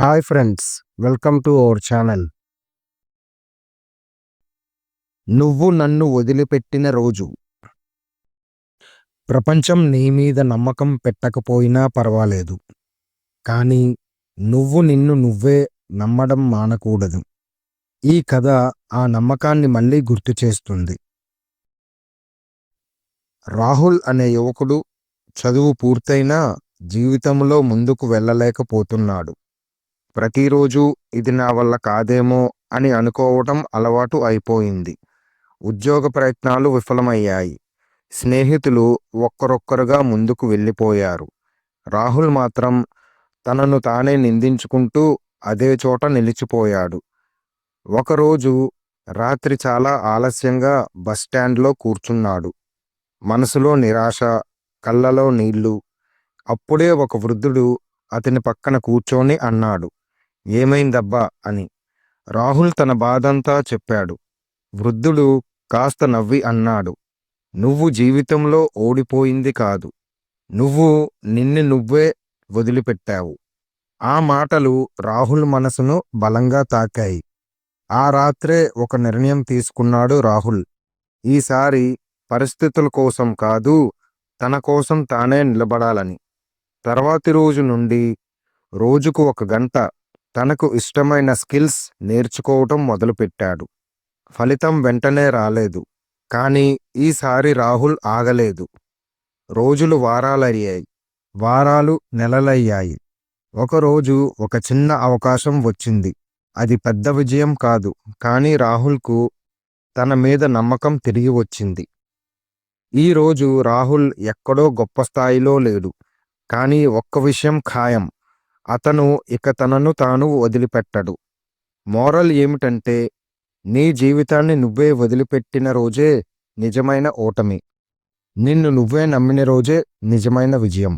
Hi friends welcome to our channel. నువ్వు నన్ను వదిలిపెట్టిన రోజు. ప్రపంచం నీ మీద నమ్మకం పెట్టకపోయినా పర్వాలేదు. కానీ నువ్వు నిన్ను నువ్వే నమ్మడం మానకూడదు. ఈ కథ ఆ నమ్మకాన్ని మళ్ళీ గుర్తు చేస్తుంది. రాహుల్ అనే యువకుడు చదువు పూర్తయినా జీవితంలో ముందుకు వెళ్ళలేకపోతున్నాడు. ప్రతిరోజు ఇది నా వల్ల కాదేమో అని అనుకోవటం అలవాటు అయిపోయింది. ఉద్యోగ ప్రయత్నాలు విఫలమయ్యాయి. స్నేహితులు ఒక్కరొక్కరుగా ముందుకు వెళ్ళిపోయారు. రాహుల్ మాత్రం తనను తానే నిందించుకుంటూ అదే చోట నిలిచిపోయాడు. ఒకరోజు రాత్రి చాలా ఆలస్యంగా బస్టాండ్లో కూర్చున్నాడు. మనసులో నిరాశ కళ్ళలో నీళ్ళు. అప్పుడే ఒక వృద్ధుడు అతని పక్కన కూర్చొని అన్నాడు. ఏమైందబ్బా అని. రాహుల్ తన బాధంతా చెప్పాడు. వృద్ధుడు కాస్త నవ్వి అన్నాడు. నువ్వు జీవితంలో ఓడిపోయింది కాదు. నువ్వు నిన్ను నువ్వే వదిలిపెట్టావు. ఆ మాటలు రాహుల్ మనసును బలంగా తాకాయి. ఆ రాత్రే ఒక నిర్ణయం తీసుకున్నాడు రాహుల్. ఈసారి పరిస్థితుల కోసం కాదు తన కోసం తానే నిలబడాలని. తర్వాతి రోజు నుండి రోజుకు ఒక గంట తనకు ఇష్టమైన స్కిల్స్ నేర్చుకోవటం మొదలుపెట్టాడు. ఫలితం వెంటనే రాలేదు. కానీ ఈసారి రాహుల్ ఆగలేదు. రోజులు వారాలయ్యాయి. వారాలు నెలలయ్యాయి. ఒకరోజు ఒక చిన్న అవకాశం వచ్చింది. అది పెద్ద విజయం కాదు. కానీ రాహుల్కు తన మీద నమ్మకం తిరిగి వచ్చింది. ఈరోజు రాహుల్ ఎక్కడో గొప్ప స్థాయిలో లేడు. కానీ ఒక్క విషయం ఖాయం. అతను ఇక తనను తాను వదిలిపెట్టడు. మోరల్ ఏమిటంటే నీ జీవితాన్ని నువ్వే వదిలిపెట్టిన రోజే నిజమైన ఓటమి. నిన్ను నువ్వే నమ్మిన రోజే నిజమైన విజయం.